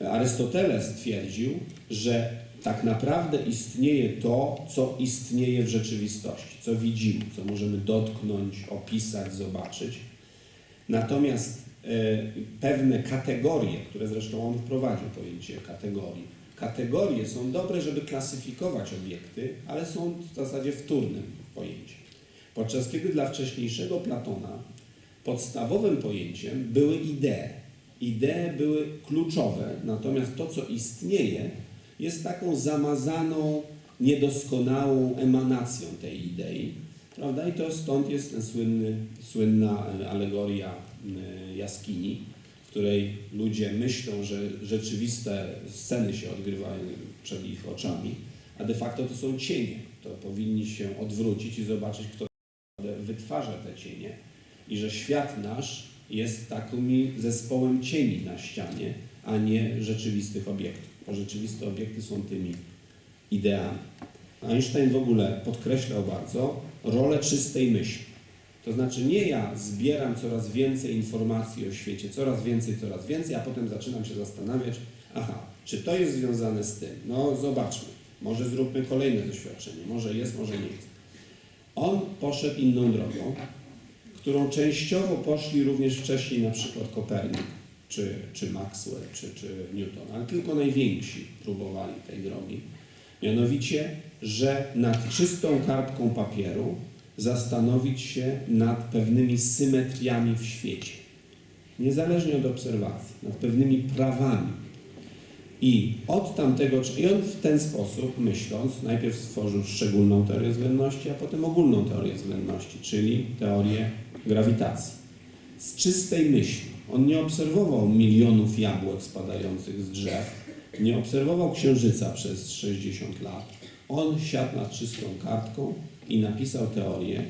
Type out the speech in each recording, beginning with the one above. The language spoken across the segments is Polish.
Arystoteles twierdził, że tak naprawdę istnieje to, co istnieje w rzeczywistości, co widzimy, co możemy dotknąć, opisać, zobaczyć. Natomiast e, pewne kategorie, które zresztą on wprowadził pojęcie kategorii, kategorie są dobre, żeby klasyfikować obiekty, ale są w zasadzie wtórnym pojęciem. Podczas kiedy dla wcześniejszego Platona podstawowym pojęciem były idee. Idee były kluczowe, natomiast to, co istnieje, jest taką zamazaną, niedoskonałą emanacją tej idei. Prawda? I to stąd jest ten słynny, słynna alegoria e, jaskini, w której ludzie myślą, że rzeczywiste sceny się odgrywają przed ich oczami, a de facto to są cienie. To powinni się odwrócić i zobaczyć, kto wytwarza te cienie i że świat nasz jest takim zespołem cieni na ścianie, a nie rzeczywistych obiektów, bo rzeczywiste obiekty są tymi ideami. Einstein w ogóle podkreślał bardzo rolę czystej myśli. To znaczy nie ja zbieram coraz więcej informacji o świecie, coraz więcej, coraz więcej, a potem zaczynam się zastanawiać, aha, czy to jest związane z tym? No zobaczmy, może zróbmy kolejne doświadczenie, może jest, może nie jest. On poszedł inną drogą, którą częściowo poszli również wcześniej na przykład Kopernik, czy, czy Maxwell, czy, czy Newton, ale tylko najwięksi próbowali tej drogi. Mianowicie, że nad czystą kartką papieru zastanowić się nad pewnymi symetriami w świecie, niezależnie od obserwacji, nad pewnymi prawami. I od tamtego, i on w ten sposób, myśląc, najpierw stworzył szczególną teorię względności, a potem ogólną teorię względności, czyli teorię grawitacji. Z czystej myśli. On nie obserwował milionów jabłek spadających z drzew, nie obserwował księżyca przez 60 lat. On siadł nad czystą kartką i napisał teorię,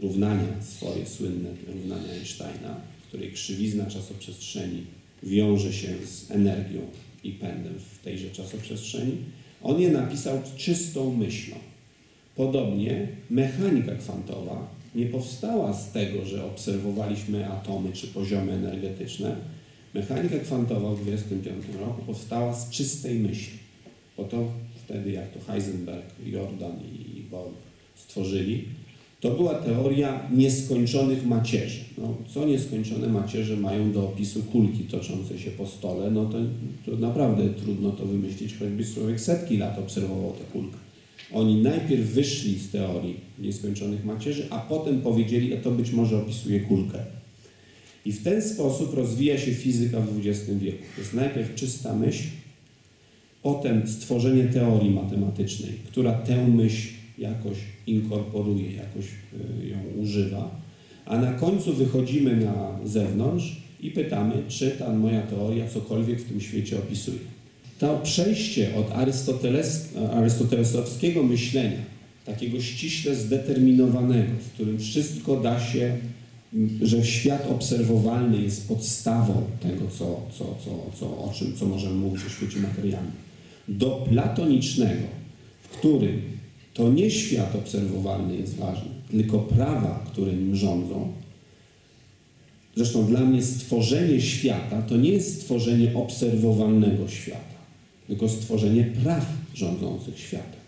równania swoje słynne równania Einsteina, w której krzywizna czasoprzestrzeni wiąże się z energią i pędem w tejże czasoprzestrzeni. On je napisał czystą myślą. Podobnie mechanika kwantowa nie powstała z tego, że obserwowaliśmy atomy czy poziomy energetyczne. Mechanika kwantowa w 1925 roku powstała z czystej myśli. Bo to wtedy, jak to Heisenberg, Jordan i Bohr stworzyli, to była teoria nieskończonych macierzy. No, co nieskończone macierze mają do opisu kulki toczącej się po stole, no to, to naprawdę trudno to wymyślić, choćby człowiek setki lat obserwował tę kulkę. Oni najpierw wyszli z teorii nieskończonych macierzy, a potem powiedzieli, że to być może opisuje kulkę. I w ten sposób rozwija się fizyka w XX wieku. To jest najpierw czysta myśl, potem stworzenie teorii matematycznej, która tę myśl jakoś inkorporuje, jakoś y, ją używa, a na końcu wychodzimy na zewnątrz i pytamy, czy ta moja teoria cokolwiek w tym świecie opisuje. To przejście od Arystoteles, arystotelesowskiego myślenia, takiego ściśle zdeterminowanego, w którym wszystko da się, że świat obserwowalny jest podstawą tego, co, co, co, co, o czym co możemy mówić o świecie materialnym, do platonicznego, w którym to nie świat obserwowalny jest ważny, tylko prawa, które nim rządzą. Zresztą dla mnie stworzenie świata to nie jest stworzenie obserwowalnego świata, tylko stworzenie praw rządzących światem.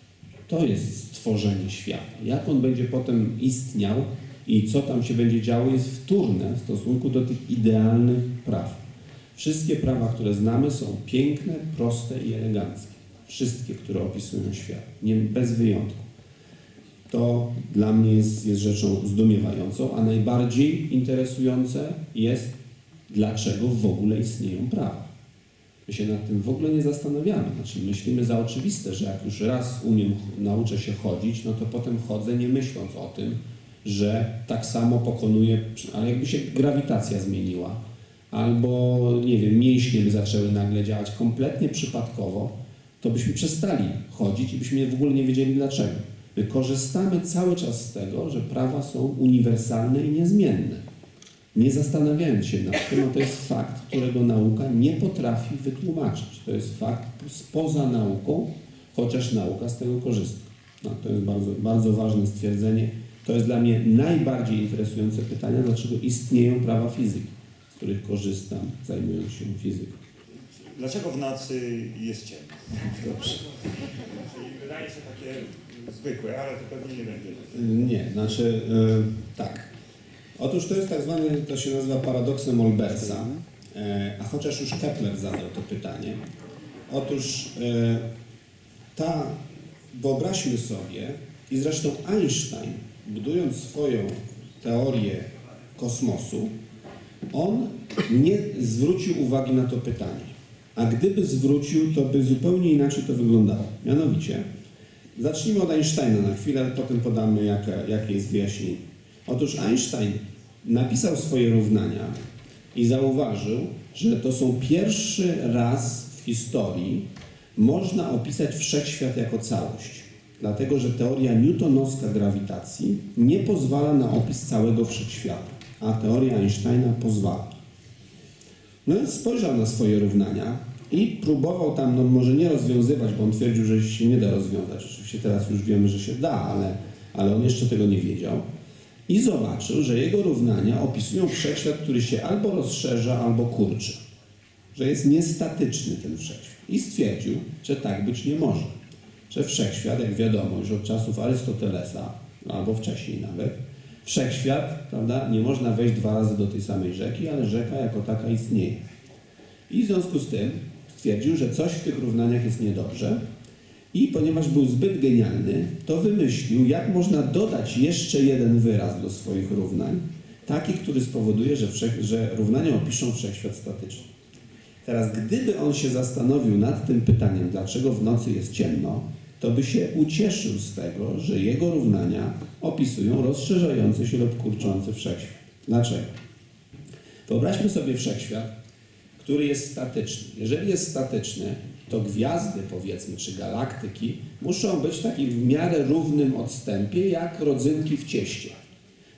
To jest stworzenie świata. Jak on będzie potem istniał i co tam się będzie działo, jest wtórne w stosunku do tych idealnych praw. Wszystkie prawa, które znamy, są piękne, proste i eleganckie. Wszystkie, które opisują świat, nie, bez wyjątku. To dla mnie jest, jest rzeczą zdumiewającą, a najbardziej interesujące jest, dlaczego w ogóle istnieją prawa. My się nad tym w ogóle nie zastanawiamy. Znaczy myślimy za oczywiste, że jak już raz umiem, nauczę się chodzić, no to potem chodzę nie myśląc o tym, że tak samo pokonuję, ale jakby się grawitacja zmieniła, albo nie wiem, mięśnie by zaczęły nagle działać kompletnie przypadkowo, to byśmy przestali chodzić i byśmy w ogóle nie wiedzieli dlaczego. My korzystamy cały czas z tego, że prawa są uniwersalne i niezmienne. Nie zastanawiając się nad tym, no to jest fakt, którego nauka nie potrafi wytłumaczyć. To jest fakt spoza nauką, chociaż nauka z tego korzysta. No, to jest bardzo, bardzo ważne stwierdzenie. To jest dla mnie najbardziej interesujące pytanie, dlaczego istnieją prawa fizyki, z których korzystam, zajmując się fizyką. dlaczego w nocy jest ciemno? Dobrze. Czyli wydaje się takie zwykłe, ale to pewnie nie będzie. Nie, znaczy e, tak. Otóż to jest tak zwany, to się nazywa paradoksem Olbersa, e, a chociaż już Kepler zadał to pytanie. Otóż e, ta, wyobraźmy sobie, i zresztą Einstein, budując swoją teorię kosmosu, on nie zwrócił uwagi na to pytanie. A gdyby zwrócił, to by zupełnie inaczej to wyglądało. Mianowicie, zacznijmy od Einsteina na chwilę, potem podamy, jakie, jakie jest wyjaśnienie. Otóż Einstein napisał swoje równania i zauważył, że to są pierwszy raz w historii można opisać wszechświat jako całość. Dlatego, że teoria newtonowska grawitacji nie pozwala na opis całego wszechświata, a teoria Einsteina pozwala. No i spojrzał na swoje równania i próbował tam, no może nie rozwiązywać, bo on twierdził, że się nie da rozwiązać. Oczywiście teraz już wiemy, że się da, ale, ale on jeszcze tego nie wiedział. I zobaczył, że jego równania opisują wszechświat, który się albo rozszerza, albo kurczy. Że jest niestatyczny ten wszechświat. I stwierdził, że tak być nie może. Że wszechświat, jak wiadomo, już od czasów Arystotelesa, albo wcześniej nawet, wszechświat, prawda, nie można wejść dwa razy do tej samej rzeki, ale rzeka jako taka istnieje. I w związku z tym stwierdził, że coś w tych równaniach jest niedobrze i ponieważ był zbyt genialny, to wymyślił, jak można dodać jeszcze jeden wyraz do swoich równań, taki, który spowoduje, że, wszech, że równania opiszą wszechświat statyczny. Teraz, gdyby on się zastanowił nad tym pytaniem, dlaczego w nocy jest ciemno, to by się ucieszył z tego, że jego równania opisują rozszerzający się lub kurczący wszechświat. Dlaczego? Wyobraźmy sobie wszechświat, który jest statyczny. Jeżeli jest statyczny, to gwiazdy, powiedzmy, czy galaktyki muszą być w takim w miarę równym odstępie, jak rodzynki w cieście.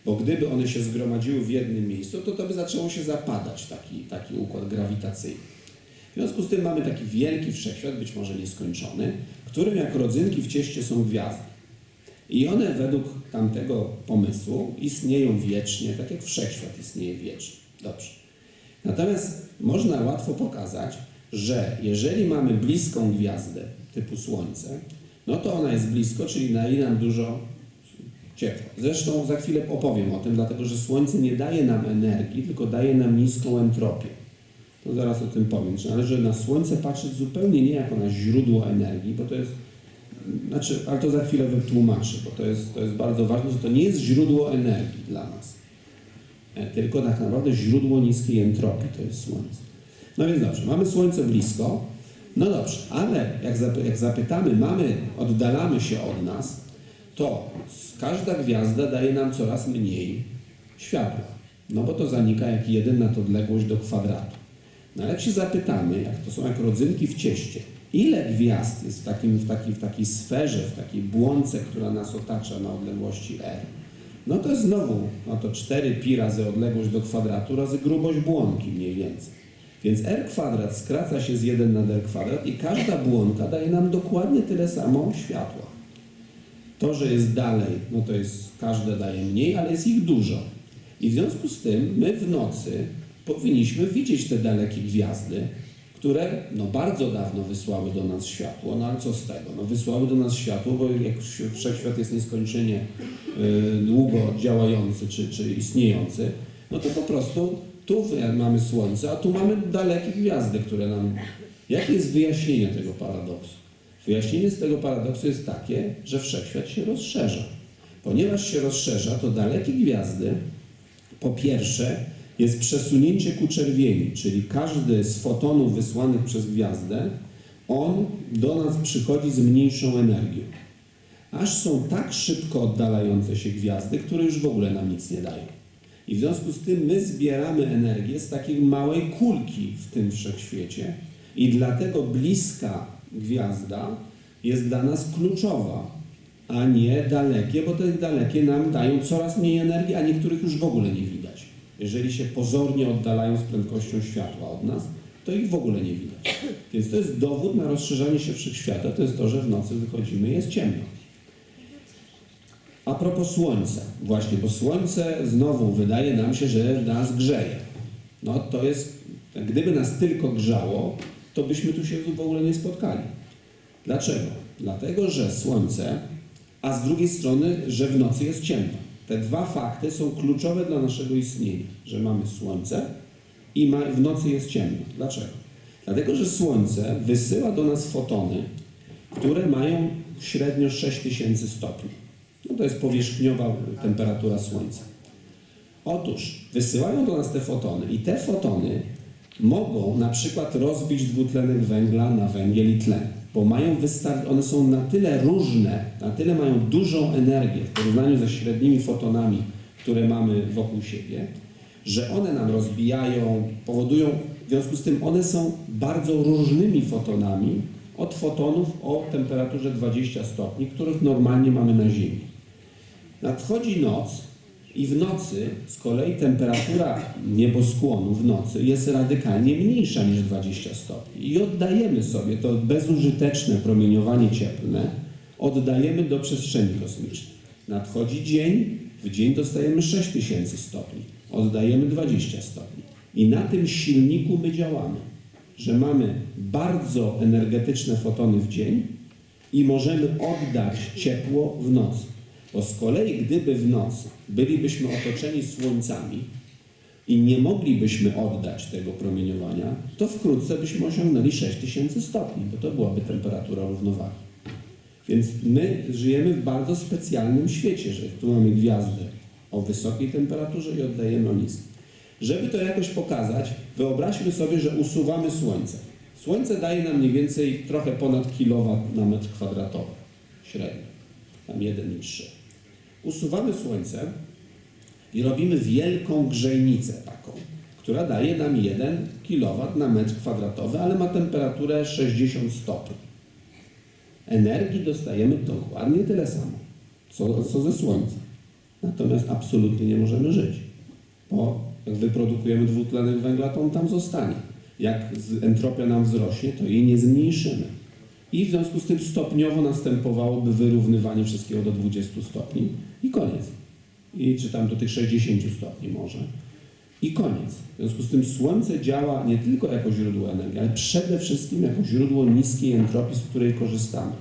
Bo gdyby one się zgromadziły w jednym miejscu, to to by zaczęło się zapadać, taki, taki układ grawitacyjny. W związku z tym mamy taki wielki wszechświat, być może nieskończony, którym jak rodzynki w cieście są gwiazdy. I one według tamtego pomysłu istnieją wiecznie, tak jak wszechświat istnieje wiecznie. Dobrze. Natomiast można łatwo pokazać, że jeżeli mamy bliską gwiazdę typu Słońce, no to ona jest blisko, czyli daje nam dużo ciepła. Zresztą za chwilę opowiem o tym, dlatego że Słońce nie daje nam energii, tylko daje nam niską entropię. To zaraz o tym powiem. Czy należy na Słońce patrzeć zupełnie nie jako na źródło energii, bo to jest, znaczy, ale to za chwilę wytłumaczę, bo to jest, to jest bardzo ważne, że to nie jest źródło energii dla nas, e, tylko tak naprawdę źródło niskiej entropii to jest Słońce. No więc dobrze, mamy Słońce blisko, no dobrze, ale jak, zapy, jak zapytamy, mamy, oddalamy się od nas, to każda gwiazda daje nam coraz mniej światła. No bo to zanika jak jeden na to odległość do kwadratu. No ale jak się zapytamy, jak to są jak rodzynki w cieście, ile gwiazd jest w, takim, w, takiej, w takiej sferze, w takiej błące, która nas otacza na odległości r, no to jest znowu no to 4 pi razy odległość do kwadratu razy grubość błonki mniej więcej. Więc r kwadrat skraca się z 1 na r kwadrat i każda błonka daje nam dokładnie tyle samo światła. To, że jest dalej, no to jest, każde daje mniej, ale jest ich dużo. I w związku z tym my w nocy powinniśmy widzieć te dalekie gwiazdy, które no bardzo dawno wysłały do nas światło, no ale co z tego? No wysłały do nas światło, bo jak wszechświat jest nieskończenie y, długo działający czy, czy istniejący, no to po prostu tu mamy Słońce, a tu mamy dalekie gwiazdy, które nam... Jakie jest wyjaśnienie tego paradoksu? Wyjaśnienie z tego paradoksu jest takie, że wszechświat się rozszerza. Ponieważ się rozszerza, to dalekie gwiazdy, po pierwsze, jest przesunięcie ku czerwieni, czyli każdy z fotonów wysłanych przez gwiazdę, on do nas przychodzi z mniejszą energią. Aż są tak szybko oddalające się gwiazdy, które już w ogóle nam nic nie dają. I w związku z tym my zbieramy energię z takiej małej kulki w tym wszechświecie i dlatego bliska gwiazda jest dla nas kluczowa, a nie dalekie, bo te dalekie nam dają coraz mniej energii, a niektórych już w ogóle nie widać. Jeżeli się pozornie oddalają z prędkością światła od nas, to ich w ogóle nie widać. Więc to jest dowód na rozszerzanie się wszechświata, to jest to, że w nocy wychodzimy i jest ciemno. A propos Słońca, właśnie, bo Słońce znowu wydaje nam się, że nas grzeje. No to jest, gdyby nas tylko grzało, to byśmy tu się w ogóle nie spotkali. Dlaczego? Dlatego, że Słońce, a z drugiej strony, że w nocy jest ciemno. Te dwa fakty są kluczowe dla naszego istnienia, że mamy Słońce i ma, w nocy jest ciemno. Dlaczego? Dlatego, że Słońce wysyła do nas fotony, które mają średnio 6000 stopni. To jest powierzchniowa temperatura Słońca. Otóż wysyłają do nas te fotony i te fotony mogą na przykład rozbić dwutlenek węgla na węgiel i tlen, bo mają one są na tyle różne, na tyle mają dużą energię w porównaniu ze średnimi fotonami, które mamy wokół siebie, że one nam rozbijają, powodują, w związku z tym one są bardzo różnymi fotonami od fotonów o temperaturze 20 stopni, których normalnie mamy na Ziemi. Nadchodzi noc i w nocy z kolei temperatura nieboskłonu w nocy jest radykalnie mniejsza niż 20 stopni. I oddajemy sobie to bezużyteczne promieniowanie cieplne, oddajemy do przestrzeni kosmicznej. Nadchodzi dzień, w dzień dostajemy 6000 stopni, oddajemy 20 stopni. I na tym silniku my działamy, że mamy bardzo energetyczne fotony w dzień i możemy oddać ciepło w nocy. Bo z kolei, gdyby w nocy bylibyśmy otoczeni słońcami i nie moglibyśmy oddać tego promieniowania, to wkrótce byśmy osiągnęli 6000 stopni, bo to byłaby temperatura równowagi. Więc my żyjemy w bardzo specjalnym świecie, że tu mamy gwiazdę o wysokiej temperaturze i oddajemy o niskiej. Żeby to jakoś pokazać, wyobraźmy sobie, że usuwamy Słońce. Słońce daje nam mniej więcej trochę ponad kilowat na metr kwadratowy, średnio, tam 1,3. Usuwamy Słońce i robimy wielką grzejnicę taką, która daje nam 1 kW na metr kwadratowy, ale ma temperaturę 60 stopni. Energii dostajemy dokładnie tyle samo, co, co ze Słońca. Natomiast absolutnie nie możemy żyć, bo jak wyprodukujemy dwutlenek węgla, to on tam zostanie. Jak entropia nam wzrośnie, to jej nie zmniejszymy. I w związku z tym stopniowo następowałoby wyrównywanie wszystkiego do 20 stopni i koniec. I czy tam do tych 60 stopni może. I koniec. W związku z tym Słońce działa nie tylko jako źródło energii, ale przede wszystkim jako źródło niskiej entropii, z której korzystamy.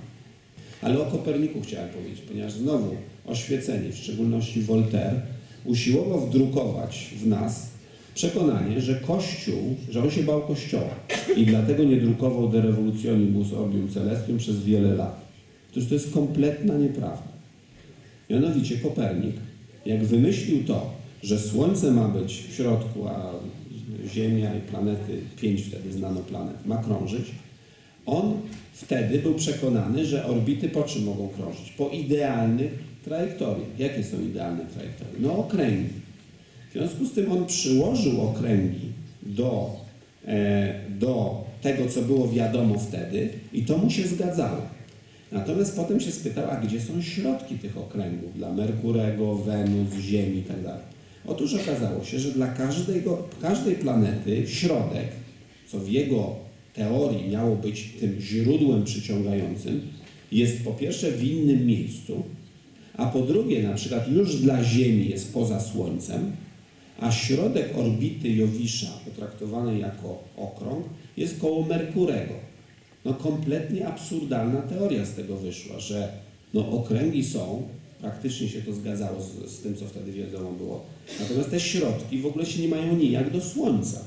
Ale o Koperniku chciałem powiedzieć, ponieważ znowu oświecenie, w szczególności Voltaire, usiłował wdrukować w nas przekonanie, że Kościół, że on się bał Kościoła i dlatego nie drukował De Revolutionibus Orbium Celestium przez wiele lat. Otóż to jest kompletna nieprawda. Mianowicie Kopernik, jak wymyślił to, że Słońce ma być w środku, a Ziemia i planety, pięć wtedy znano planet, ma krążyć, on wtedy był przekonany, że orbity po czym mogą krążyć? Po idealnych trajektoriach. Jakie są idealne trajektorie? No okręgi. W związku z tym on przyłożył okręgi do, e, do tego, co było wiadomo wtedy i to mu się zgadzało. Natomiast potem się spytał, a gdzie są środki tych okręgów dla Merkurego, Wenus, Ziemi itd. Otóż okazało się, że dla każdego, każdej planety środek, co w jego teorii miało być tym źródłem przyciągającym, jest po pierwsze w innym miejscu, a po drugie na przykład już dla Ziemi jest poza Słońcem, a środek orbity Jowisza, potraktowanej jako okrąg, jest koło Merkurego. No kompletnie absurdalna teoria z tego wyszła, że no okręgi są, praktycznie się to zgadzało z, z tym, co wtedy wiadomo było, natomiast te środki w ogóle się nie mają nijak do Słońca.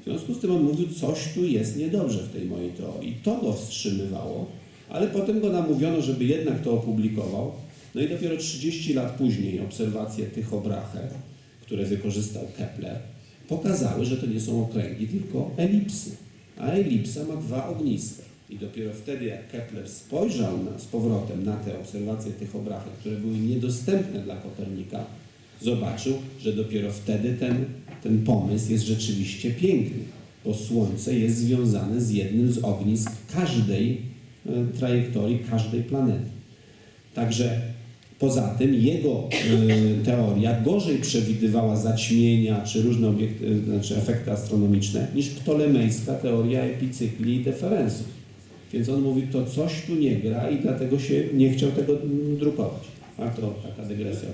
W związku z tym on mówił, coś tu jest niedobrze w tej mojej teorii. To go wstrzymywało, ale potem go namówiono, żeby jednak to opublikował. No i dopiero 30 lat później obserwacje Tycho Brahe, które wykorzystał Kepler, pokazały, że to nie są okręgi, tylko elipsy. A elipsa ma dwa ogniska. I dopiero wtedy, jak Kepler spojrzał na, z powrotem na te obserwacje Tycho Brahe, które były niedostępne dla Kopernika, zobaczył, że dopiero wtedy ten, ten pomysł jest rzeczywiście piękny, bo Słońce jest związane z jednym z ognisk każdej e, trajektorii, każdej planety. Także poza tym jego e, teoria gorzej przewidywała zaćmienia czy różne obiekty, e, znaczy efekty astronomiczne niż ptolemejska teoria epicykli i deferensów. Więc on mówi, to coś tu nie gra i dlatego się nie chciał tego drukować. A to taka dygresja o